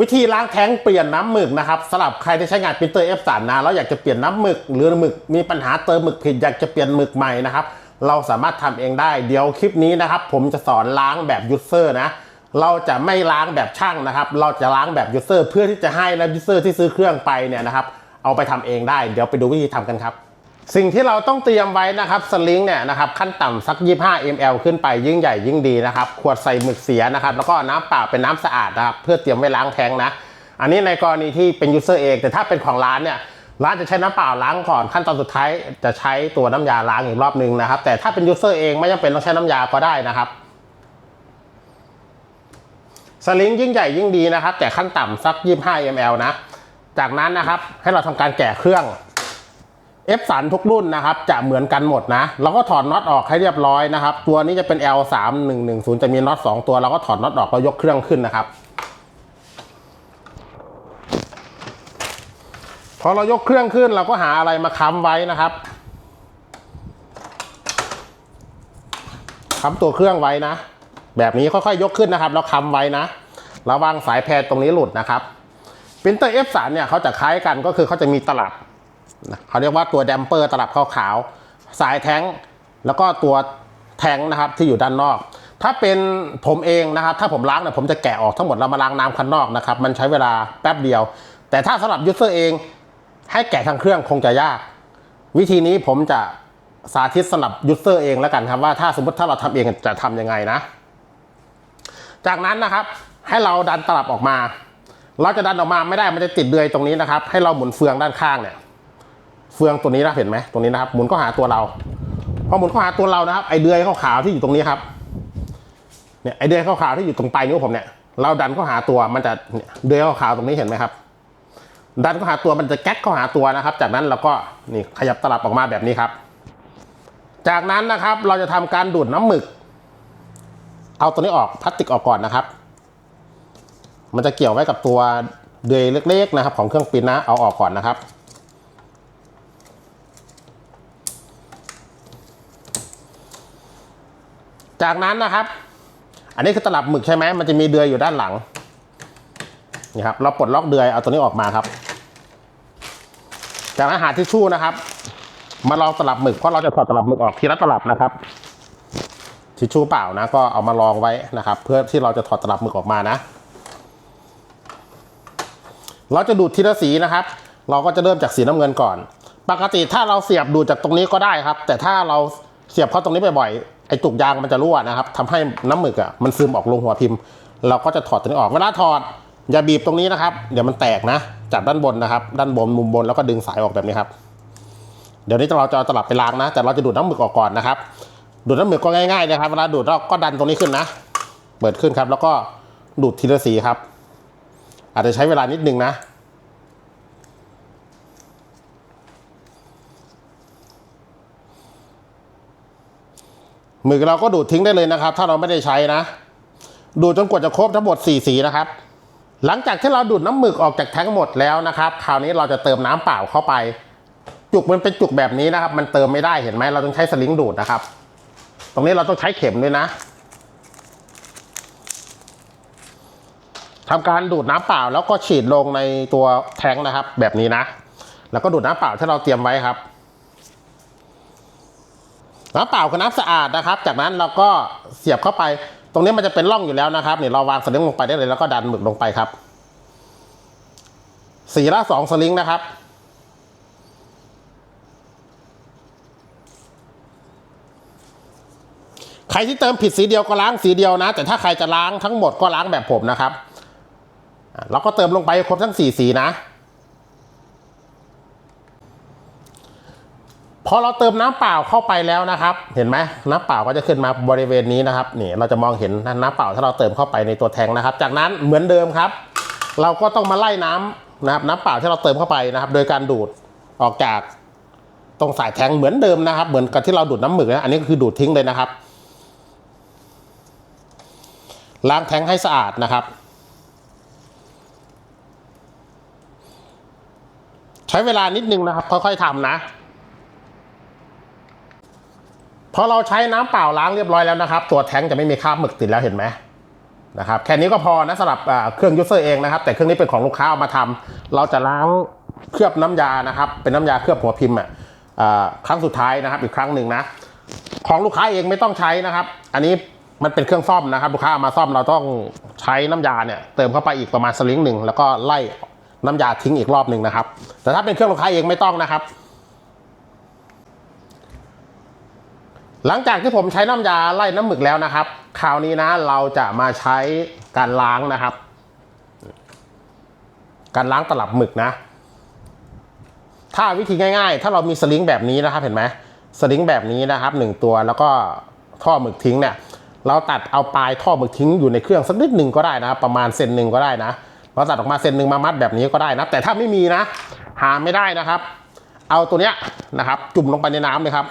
วิธีล้างแท้งเปลี่ยนน้ำหมึกนะครับสำหรับใครที่ใช้งานปรินเตอร์ F3 นะแล้วอยากจะเปลี่ยนน้ำหมึกหรือหมึกมีปัญหาเติมหมึกผิดอยากจะเปลี่ยนหมึกใหม่นะครับเราสามารถทำเองได้เดี๋ยวคลิปนี้นะครับ ผมจะสอนล้างแบบยูเซอร์นะเราจะไม่ล้างแบบช่างนะครับ เราจะล้างแบบยูเซอร์เพื่อที่จะให้นะยูเซอร์ที่ซื้อเครื่องไปเนี่ยนะครับ เอาไปทำเองได้ เดี๋ยวไปดูวิธีทำกันครับ สิ่งที่เราต้องเตรียมไว้นะครับสลิงเนี่ยนะครับขั้นต่ำสัก 25 ml ขึ้นไปยิ่งใหญ่ยิ่งดีนะครับ ขวดใส่หมึกเสียนะครับแล้วก็น้ำเปล่าเป็นน้ำสะอาดนะครับเพื่อเตรียมไว้ล้างแท้งนะ อันนี้ในกรณีที่เป็นยูเซอร์เองแต่ถ้าเป็นของร้านเนี่ยร้านจะใช้น้ำเปล่าล้างก่อนขั้นตอนสุดท้ายจะใช้ตัวน้ำยาล้างอีกรอบนึงนะครับ แต่ถ้าเป็นยูเซอร์เองไม่จำเป็นต้องใช้น้ำยาก็ได้นะครับสลิงยิ่งใหญ่ยิ่งดีนะครับ แต่ขั้นต่ำสัก 25 ml นะ จากนั้นนะครับให้เราทำการแกะเครื่อง F สันทุกรุ่นนะครับจะเหมือนกันหมดนะเราก็ถอดน็อตออกให้เรียบร้อยนะครับ ตัวนี้จะเป็น L 3 1 1 0 จะมีน็อต2ตัวเราก็ถอดน็อตออกแล้วยกเครื่องขึ้นนะครับพอเรายกเครื่องขึ้นเราก็หาอะไรมาค้ำไว้นะครับค้ำตัวเครื่องไว้นะ แบบนี้ค่อยๆ ยกขึ้นนะครับ แล้วค้ำไว้นะระวังสายแพรตรงนี้หลุดนะครับปรินเตอร์ F3 เนี่ยเขาจะคล้ายกันก็คือเขาจะมีตลับ เขาเรียกว่าตัวแดมเปอร์ตลับขาวๆสายแท้ง แล้วก็ตัวแทงนะครับที่อยู่ด้านนอก ถ้าเป็นผมเองนะครับ ถ้าผมล้างเนี่ยผมจะแกะออกทั้งหมดแล้วมาล้างน้ำข้างนอกนะครับ มันใช้เวลาแป๊บเดียว แต่ถ้าสำหรับยูเซอร์เอง ให้แกะทางเครื่องคงจะยาก วิธีนี้ผมจะสาธิตสำหรับยูเซอร์เองแล้วกันครับว่าถ้าสมมติถ้าเราทำเองจะทำยังไงนะ จากนั้นนะครับ ให้เราดันตลับออกมา เราจะดันออกมาไม่ได้มันจะติดเดือยตรงนี้นะครับ ให้เราหมุนเฟืองด้านข้างเนี่ย เฟืองตัวนี้นะเห็นไหมตรงนี้นะครับหมุนเข้าหาตัวเราพอหมุนเข้าหาตัวเรานะครับไอเดือยขาวๆที่อยู่ตรงนี้ครับเนี่ยไอเดือยขาวๆที่อยู่ตรงปลายนิ้วผมเนี่ยเราดันเข้าหาตัวมันจะเนี่ยเดือยขาวๆตรงนี้เห็นไหมครับ ดันเข้าหาตัวมันจะแก๊กเข้าหาตัวนะครับ จากนั้นเราก็นี่ขยับตลับออกมาแบบนี้ครับ จากนั้นนะครับเราจะทำการดูดน้ำหมึก เอาตัวนี้ออกพลาสติกออกก่อนนะครับ มันจะเกี่ยวไว้กับตัวเดือยเล็ก ๆ นะครับ ของเครื่องปิ้นนะเอาออกก่อนนะครับ จากนั้นนะครับ อันนี้คือตลับหมึกใช่ไหมมันจะมีเดือยอยู่ด้านหลังนี่ครับเราปลดล็อกเดือยเอาตัวนี้ออกมาครับ จากนั้นหาทิชชู่นะครับ มาลองตลับหมึกเพราะเราจะถอดตลับหมึกออกทีละตลับนะครับ ทิชชู่เปล่านะ ก็เอามาลองไว้นะครับ เพื่อที่เราจะถอดตลับหมึกออกมานะ เราจะดูดทีละสีนะครับ เราก็จะเริ่มจากสีน้ำเงินก่อน ปกติถ้าเราเสียบดูดจากตรงนี้ก็ได้ครับ แต่ถ้าเราเสียบเข้าตรงนี้บ่อย อ้จุกยางมันจะรั่วนะครับทำให้น้ำหมึกอะมันซึมออกลงหัวพิมพ์ เราก็จะถอดตัวนี้ออกเวลาถอดอย่าบีบตรงนี้นะครับ เดี๋ยวมันแตกนะจับด้านบนนะครับ ด้านบนมุมบนแล้วก็ดึงสายออกแบบนี้ครับ เดี๋ยวนี้เราจะตลับไปล้างนะ แต่เราจะดูดน้ำหมึกออกก่อนนะครับ ดูดน้ำหมึกก็ง่ายๆนะครับ เวลาดูดเราก็ดันตรงนี้ขึ้นนะ เปิดขึ้นครับ แล้วก็ดูดทีละสีครับ อาจจะใช้เวลานิดนึงนะ หมึกเราก็ดูดทิ้งได้เลยนะครับ ถ้าเราไม่ได้ใช้นะ ดูดจนกว่าจะครบทั้งหมด4สีนะครับ หลังจากที่เราดูดน้ำหมึกออกจากแท้งหมดแล้วนะครับ คราวนี้เราจะเติมน้ำเปล่าเข้าไป จุกมันเป็นจุกแบบนี้นะครับ มันเติมไม่ได้เห็นไหมเราต้องใช้สลิงดูดนะครับ ตรงนี้เราต้องใช้เข็มด้วยนะทำการดูดน้ำเปล่าแล้วก็ฉีดลงในตัวแท้งนะครับ แบบนี้นะ แล้วก็ดูดน้ำเปล่าที่เราเตรียมไว้ครับ น้ำเปล่าคือน้ำสะอาดนะครับ จากนั้นเราก็เสียบเข้าไป ตรงนี้มันจะเป็นร่องอยู่แล้วนะครับเนี่ยเราวางสลิงลงไปได้เลยแล้วก็ดันหมึกลงไปครับ สีละสองสลิงนะครับใครที่เติมผิดสีเดียวก็ล้างสีเดียวนะ แต่ถ้าใครจะล้างทั้งหมดก็ล้างแบบผมนะครับเราก็เติมลงไปครบทั้งสี่สีนะ อเราเติมน้ำเปล่าเข้าไปแล้วนะครับ เห็นไหมน้ำเปล่าก็จะขึ้นมาบริเวณนี้นะครับนี่เราจะมองเห็นน้ำเปล่าถ้าเราเติมเข้าไปในตัวแทงนะครับ จากนั้นเหมือนเดิมครับ เราก็ต้องมาไล่น้ำนะครับน้ำเปล่าที่เราเติมเข้าไปนะครับ โดยการดูดออกจากตรงสายแทงเหมือนเดิมนะครับ เหมือนกับที่เราดูดน้ำหมึกนะอันนี้ก็คือดูดทิ้งเลยนะครับ ล้างแทงให้สะอาดนะครับใช้เวลานิดนึงนะครับ ค่อยๆทำนะ พอเราใช้น้ำเปล่าล้างเรียบร้อยแล้วนะครับ ตัวแท้งจะไม่มีคราบหมึกติดแล้วเห็นไหมนะครับแค่นี้ก็พอนะสำหรับเครื่องยูเซอร์เองนะครับ แต่เครื่องนี้เป็นของลูกค้าเอามาทำเราจะล้างเคลือบน้ำยานะครับ เป็นน้ำยาเคลือบหัวพิมพ์อะครั้งสุดท้ายนะครับ อีกครั้งหนึ่งนะ ของลูกค้าเองไม่ต้องใช้นะครับ อันนี้มันเป็นเครื่องซ่อมนะครับ ลูกค้าเอามาซ่อมเราต้องใช้น้ำยาเนี่ยเติมเข้าไปอีกประมาณสลิงหนึ่งแล้วก็ไล่น้ำยาทิ้งอีกรอบหนึ่งนะครับ แต่ถ้าเป็นเครื่องลูกค้าเองไม่ต้องนะครับ หลังจากที่ผมใช้น้ำยาไล่น้ำหมึกแล้วนะครับ คราวนี้นะเราจะมาใช้การล้างนะครับ การล้างตลับหมึกนะ ถ้าวิธีง่ายๆ ถ้าเรามีสลิงแบบนี้นะครับเห็นไหมสลิงแบบนี้นะครับหนึ่งตัวแล้วก็ท่อหมึกทิ้งเนี่ยเราตัดเอาปลายท่อหมึกทิ้งอยู่ในเครื่องสักนิดหนึ่งก็ได้นะประมาณเซนหนึ่งก็ได้นะเราตัดออกมาเซนหนึ่งมามัดแบบนี้ก็ได้นะ แต่ถ้าไม่มีนะ หาไม่ได้นะครับ เอาตัวเนี้ยนะครับ จุ่มลงไปในน้ำเลยครับ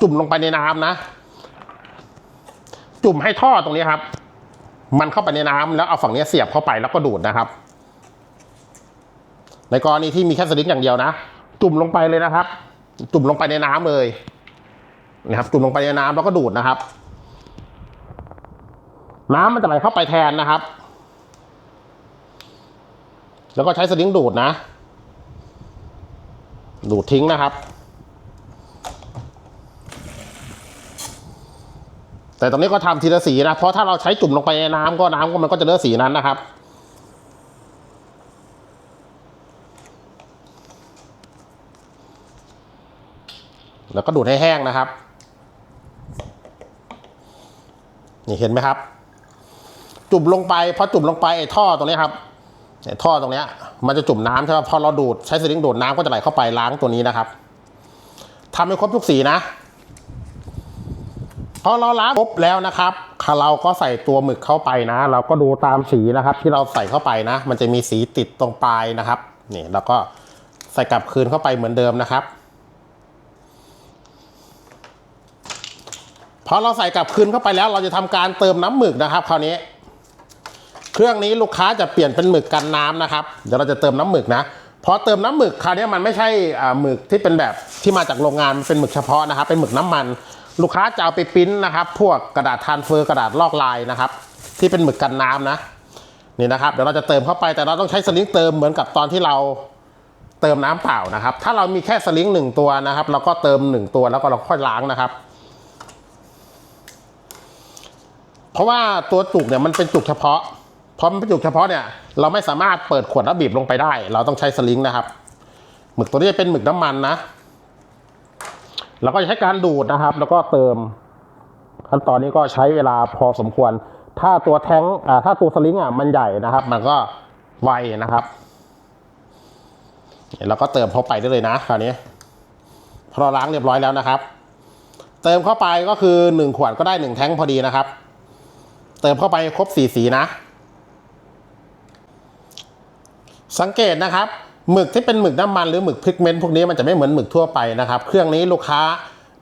จุ่มลงไปในน้ำนะ จุ่มให้ท่อตรงนี้ครับ มันเข้าไปในน้ำแล้วเอาฝั่งนี้เสียบเข้าไปแล้วก็ดูดนะครับ ในกรณีที่มีแค่สลิงอย่างเดียวนะ จุ่มลงไปเลยนะครับ จุ่มลงไปในน้ำเลยนะครับ จุ่มลงไปในน้ำแล้วก็ดูดนะครับ น้ำมันจะไหลเข้าไปแทนนะครับ แล้วก็ใช้สลิงดูดนะ ดูดทิ้งนะครับ แต่ตรงนี้ก็ทำทีละสีนะ เพราะถ้าเราใช้จุ่มลงไปในน้ำก็น้ำก็มันก็จะเลือกสีนั้นนะครับ แล้วก็ดูดให้แห้งนะครับ นี่เห็นไหมครับ จุ่มลงไปพอจุ่มลงไปไอ้ท่อตรงนี้ครับไอ้ท่อตรงนี้มันจะจุ่มน้ำใช่ไหมพอเราดูดใช้สลิงดูดน้ำก็จะไหลเข้าไปล้างตัวนี้นะครับทำให้ครบทุกสีนะ พอเราล้างครบแล้วนะครับเราก็ใส่ตัวหมึกเข้าไปนะ เราก็ดูตามสีนะครับ ที่เราใส่เข้าไปนะ มันจะมีสีติดตรงปลายนะครับนี่เราก็ใส่กลับคืนเข้าไปเหมือนเดิมนะครับพอเราใส่กลับคืนเข้าไปแล้ว เราจะทำการเติมน้ำหมึกนะครับ คราวนี้ เครื่องนี้ลูกค้าจะเปลี่ยนเป็นหมึกกันน้ำนะครับ เดี๋ยวเราจะเติมน้ำหมึกนะพอเติมน้ำหมึกคราวนี้มันไม่ใช่อ่าหมึกที่เป็นแบบที่มาจากโรงงานมันเป็นหมึกเฉพาะนะครับ เป็นหมึกน้ำมัน ลูกค้าจะเอาไปปริ้นนะครับ พวกกระดาษทานเฟอร์กระดาษลอกลายนะครับ ที่เป็นหมึกกันน้ำนะนี่นะครับเดี๋ยวเราจะเติมเข้าไปแต่เราต้องใช้สลิงเติมเหมือนกับตอนที่เราเติมน้ำเปล่านะครับ ถ้าเรามีแค่สลิงหนึ่งตัวนะครับ เราก็เติมหนึ่งตัวแล้วก็เราค่อยล้างนะครับ เพราะว่าตัวจุกเนี่ยมันเป็นจุกเฉพาะพอมันเป็นจุกเฉพาะเนี่ยเราไม่สามารถเปิดขวดแล้วบีบลงไปได้ เราต้องใช้สลิงนะครับหมึกตัวนี้จะเป็นหมึกน้ำมันนะ เราก็ใช้การดูดนะครับ แล้วก็เติม ขั้นตอนนี้ก็ใช้เวลาพอสมควร ถ้าตัวแท้งถ้าตัวสลิงอะมันใหญ่นะครับ มันก็ไวนะครับเราก็เติมเข้าไปได้เลยนะคราวนี้พอเราล้างเรียบร้อยแล้วนะครับ เติมเข้าไปก็คือหนึ่งขวดก็ได้หนึ่งแท้งพอดีนะครับ เติมเข้าไปครบสี่สีนะ สังเกตนะครับ หมึกที่เป็นหมึกน้ำมันหรือหมึกพิกเมนต์พวกนี้มันจะไม่เหมือนหมึกทั่วไปนะครับ เครื่องนี้ลูกค้า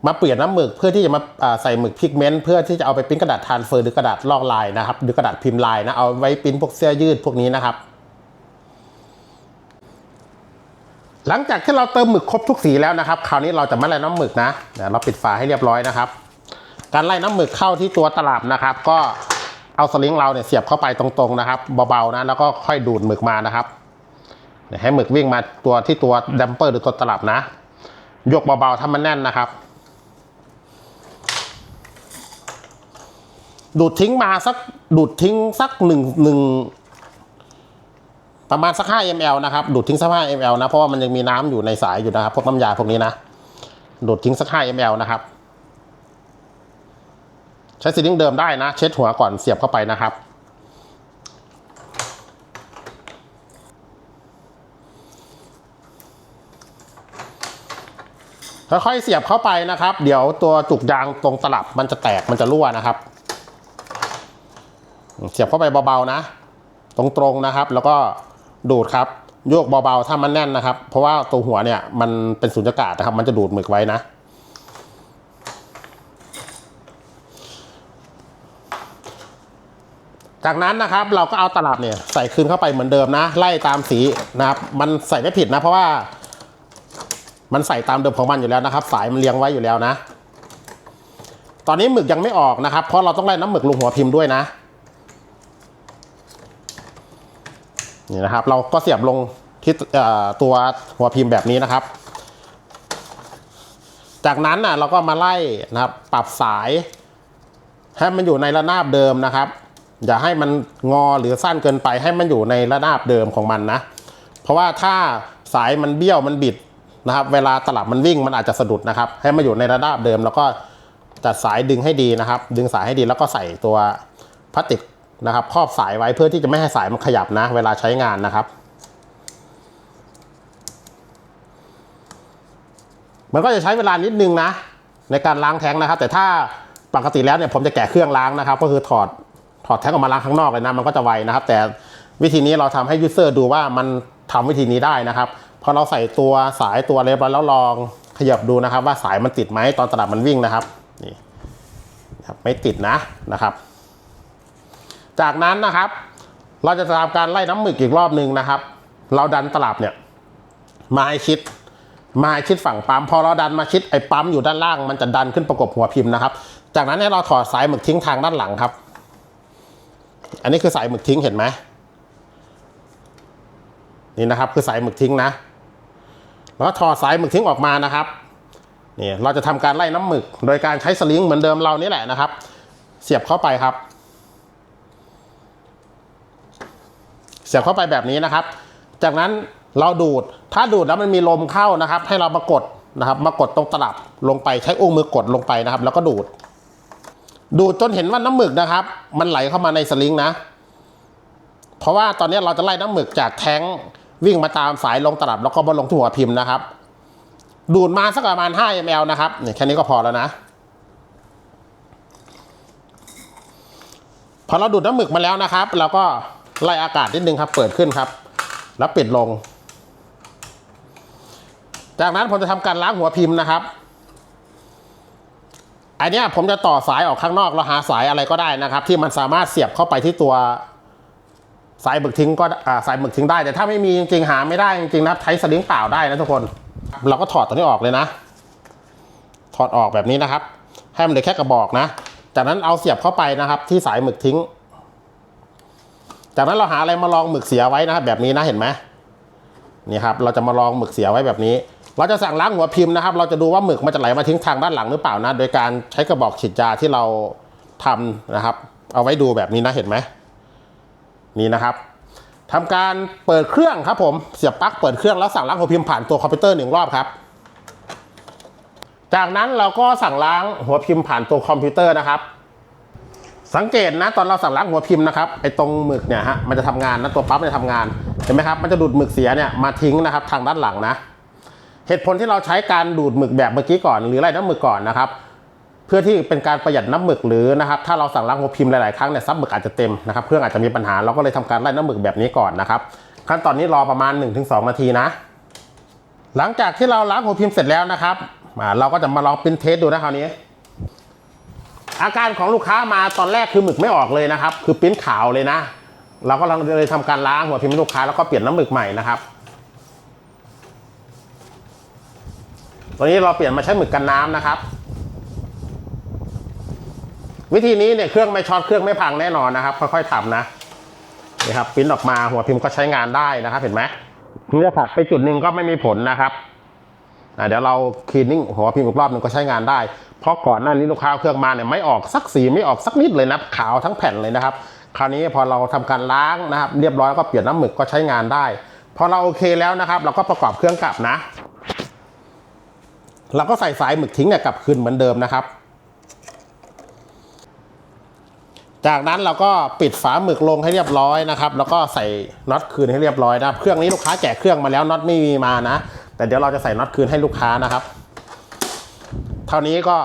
มาเปลี่ยนน้ำหมึกเพื่อที่จะมาใส่หมึกพิกเมนต์เพื่อที่จะเอาไปปิ้นกระดาษทรานเฟอร์หรือกระดาษลอกลายนะครับหรือกระดาษพิมพ์ลายนะเอาไว้ปิ้นพวกเสื้อยืดพวกนี้นะครับ หลังจากที่เราเติมหมึกครบทุกสีแล้วนะครับ คราวนี้เราจะม่ไล่น้ำหมึกนะเดี๋ยวเราปิดฝาให้เรียบร้อยนะครับ การไล่น้ำหมึกเข้าที่ตัวตลับนะครับ ก็เอาสลิงเราเนี่ยเสียบเข้าไปตรงๆนะครับ เบาๆนะแล้วก็ค่อยดูดหมึกมานะครับ ให้หมึกวิ่งมาตัวที่ตัวดัมเปอร์หรือตัวตลับนะ ยกเบาๆถ้ามันแน่นนะครับ ดูดทิ้งมาสักดูดทิ้งสักหนึ่งหนึ่งประมาณสักห้า ml นะครับ ดูดทิ้งสักห้า ml นะ เพราะว่ามันยังมีน้ำอยู่ในสายอยู่นะครับ พวกน้ำยาพวกนี้นะ ดูดทิ้งสักห้า ml นะครับ ใช้ซีลิงเดิมได้นะ เช็ดหัวก่อนเสียบเข้าไปนะครับ ค่อยๆเสียบเข้าไปนะครับ เดี๋ยวตัวจุกยางตรงตลับมันจะแตกมันจะรั่วนะครับ เสียบเข้าไปเบาๆนะ ตรงๆนะครับ แล้วก็ดูดครับโยกเบาๆถ้ามันแน่นนะครับ เพราะว่าตัวหัวเนี่ยมันเป็นสุญญากาศนะครับ มันจะดูดหมึกไว้นะจากนั้นนะครับเราก็เอาตลับเนี่ยใส่คืนเข้าไปเหมือนเดิมนะ ไล่ตามสีนะครับ มันใส่ไม่ผิดนะเพราะว่า มันใส่ตามเดิมของมันอยู่แล้วนะครับ สายมันเลี้ยงไว้อยู่แล้วนะ ตอนนี้หมึกยังไม่ออกนะครับ เพราะเราต้องไล่น้ำหมึกลงหัวพิมพ์ด้วยนะ นี่นะครับ เราก็เสียบลงที่ตัวหัวพิมพ์แบบนี้นะครับ จากนั้นน่ะเราก็มาไล่นะครับ ปรับสาย ให้มันอยู่ในระนาบเดิมนะครับ อย่าให้มันงอหรือสั้นเกินไปให้มันอยู่ในระนาบเดิมของมันนะ เพราะว่าถ้าสายมันเบี้ยวมันบิด นะครับ เวลาตลับมันวิ่งมันอาจจะสะดุดนะครับ ให้มันอยู่ในระนาบเดิม แล้วก็จัดสายดึงให้ดีนะครับ ดึงสายให้ดีแล้วก็ใส่ตัวพลาสติกนะครับครอบสายไว้เพื่อที่จะไม่ให้สายมันขยับนะ เวลาใช้งานนะครับ มันก็จะใช้เวลานิดนึงนะ ในการล้างแท้งนะครับ แต่ถ้าปกติแล้วเนี่ยผมจะแกะเครื่องล้างนะครับ ก็คือถอดถอดแท้งออกมาล้างข้างนอกเลยนะมันก็จะไวนะครับ แต่วิธีนี้เราทำให้ยูเซอร์ดูว่ามันทำวิธีนี้ได้นะครับ อเราใส่ตัวสายตัวเรียบร้อยแล้วลองขยับดูนะครับ ว่าสายมันติดไหมตอนตลับมันวิ่งนะครับนี่ครับไม่ติดนะนะครับ จากนั้นนะครับ เราจะทำการไล่น้ำหมึกอีกรอบหนึ่งนะครับ เราดันตลับเนี่ยมาให้ชิดมาให้ชิดฝั่งปั๊มพอเราดันมาชิดไอ้ปั๊มอยู่ด้านล่างมันจะดันขึ้นประกบหัวพิมพ์นะครับ จากนั้นให้เราถอดสายหมึกทิ้งทางด้านหลังครับ อันนี้คือสายหมึกทิ้งเห็นไหมนี่นะครับ คือสายหมึกทิ้งนะ แล้วก็ถอดสายหมึกทิ้งออกมานะครับนี่เราจะทำการไล่น้ำหมึก โดยการใช้สลิงเหมือนเดิมเรานี่แหละนะครับ เสียบเข้าไปครับ เสียบเข้าไปแบบนี้นะครับ จากนั้นเราดูดถ้าดูดแล้วมันมีลมเข้านะครับ ให้เรามากดนะครับ มากดตรงตลับลงไปใช้อุ้งมือกดลงไปนะครับ แล้วก็ดูด ดูดจนเห็นว่าน้ำหมึกนะครับ มันไหลเข้ามาในสลิงนะ เพราะว่าตอนนี้เราจะไล่น้ำหมึกจากแท้ง วิ่งมาตามสายลงตลับแล้วก็มาลงที่หัวพิมพ์นะครับ ดูดมาสักประมาณ 5 ml นะครับเนี่ยแค่นี้ก็พอแล้วนะ พอเราดูดน้ำหมึกมาแล้วนะครับ เราก็ไล่อากาศนิดนึงครับ เปิดขึ้นครับ แล้วปิดลง จากนั้นผมจะทำการล้างหัวพิมพ์นะครับอันนี้ผมจะต่อสายออกข้างนอกเราหาสายอะไรก็ได้นะครับ ที่มันสามารถเสียบเข้าไปที่ตัว สายหมึกทิ้งก็อ่าสายหมึกทิ้งได้ แต่ถ้าไม่มีจริงๆหาไม่ได้จริงๆนะใช้สลิงเปล่าได้นะทุกคน เราก็ถอดตัวนี้ออกเลยนะ ถอดออกแบบนี้นะครับ ให้มันเหลือแค่กระบอกนะ จากนั้นเอาเสียบเข้าไปนะครับ ที่สายหมึกทิ้ง จากนั้นเราหาอะไรมาลองหมึกเสียไว้นะครับแบบนี้นะเห็นไหมนี่ครับเราจะมาลองหมึกเสียไว้แบบนี้ เราจะสั่งล้างหัวพิมพ์นะครับ เราจะดูว่าหมึกมันจะไหลมาทิ้งทางด้านหลังหรือเปล่านะ โดยการใช้กระบอกฉีดยาที่เราทำนะครับ เอาไว้ดูแบบนี้นะเห็นไหม นี่นะครับทำการเปิดเครื่องครับผมเสียบปลั๊กเปิดเครื่องแล้วสั่งล้างหัวพิมพ์ผ่านตัวคอมพิวเตอร์หนึ่งรอบครับ จากนั้นเราก็สั่งล้างหัวพิมพ์ผ่านตัวคอมพิวเตอร์นะครับ สังเกตนะตอนเราสั่งล้างหัวพิมพ์นะครับไอ้ตรงหมึกเนี่ยฮะมันจะทำงานนะตัวปั๊บมันจะทำงานเห็นไหมครับมันจะดูดหมึกเสียเนี่ยมาทิ้งนะครับทางด้านหลังนะ เหตุผลที่เราใช้การดูดหมึกแบบเมื่อกี้ก่อน หรือไล่น้ำหมึกก่อนนะครับ เพื่อที่เป็นการประหยัดน้ำหมึกหรือนะครับถ้าเราสั่งล้างหัวพิมพ์หลายๆครั้งเนี่ยซับหมึกอาจจะเต็มนะครับเครื่องอาจจะมีปัญหาเราก็เลยทำการไล่น้ำหมึกแบบนี้ก่อนนะครับขั้นตอนนี้รอประมาณ 1-2 นาทีนะ หลังจากที่เราล้างหัวพิมพ์เสร็จแล้วนะครับเราก็จะมาลองปริ้นเทสดูนะคราวนี้ อาการของลูกค้ามาตอนแรกคือหมึกไม่ออกเลยนะครับ คือปริ้นขาวเลยนะเราก็เลยทำการล้างหัวพิมพ์ลูกค้าแล้วก็เปลี่ยนน้ำหมึกใหม่นะครับตอนนี้เราเปลี่ยนมาใช้หมึกกันน้ำนะครับ วิธีนี้เนี่ยเครื่องไม่ช็อตเครื่องไม่พังแน่นอนนะครับ ค่อยๆทำนะนี่ครับปิ้นออกมาหัวพิมพ์ก็ใช้งานได้นะครับ เห็นไหมนี่จะผัดไปจุดหนึ่งก็ไม่มีผลนะครับเดี๋ยวเราคลีนนิ่งหัวพิมพ์อีกรอบหนึ่งก็ใช้งานได้ เพราะก่อนหน้านี้ลูกค้าเครื่องมาเนี่ยไม่ออกสักสีไม่ออกสักนิดเลยนะขาวทั้งแผ่นเลยนะครับ คราวนี้พอเราทำการล้างนะครับ เรียบร้อยก็เปลี่ยนน้ำหมึกก็ใช้งานได้ พอเราโอเคแล้วนะครับ เราก็ประกอบเครื่องกลับนะเราก็ใส่สายหมึกทิ้งเนี่ยกลับคืนเหมือนเดิมนะครับ จากนั้นเราก็ปิดฝาหมึกลงให้เรียบร้อยนะครับ แล้วก็ใส่น็อตคืนให้เรียบร้อยนะครับเครื่องนี้ลูกค้าแจกเครื่องมาแล้วน็อตไม่มีมานะ แต่เดี๋ยวเราจะใส่น็อตคืนให้ลูกค้านะครับ เท่านี้ก็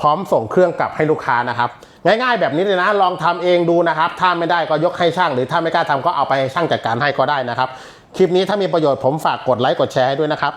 พร้อมส่งเครื่องกลับให้ลูกค้านะครับ ง่ายๆแบบนี้เลยนะลองทำเองดูนะครับ ถ้าไม่ได้ก็ยกให้ช่าง หรือถ้าไม่กล้าทำก็เอาไปให้ช่างจัดการให้ก็ได้นะครับ คลิปนี้ถ้ามีประโยชน์ผมฝากกดไลค์กดแชร์ให้ด้วยนะครับ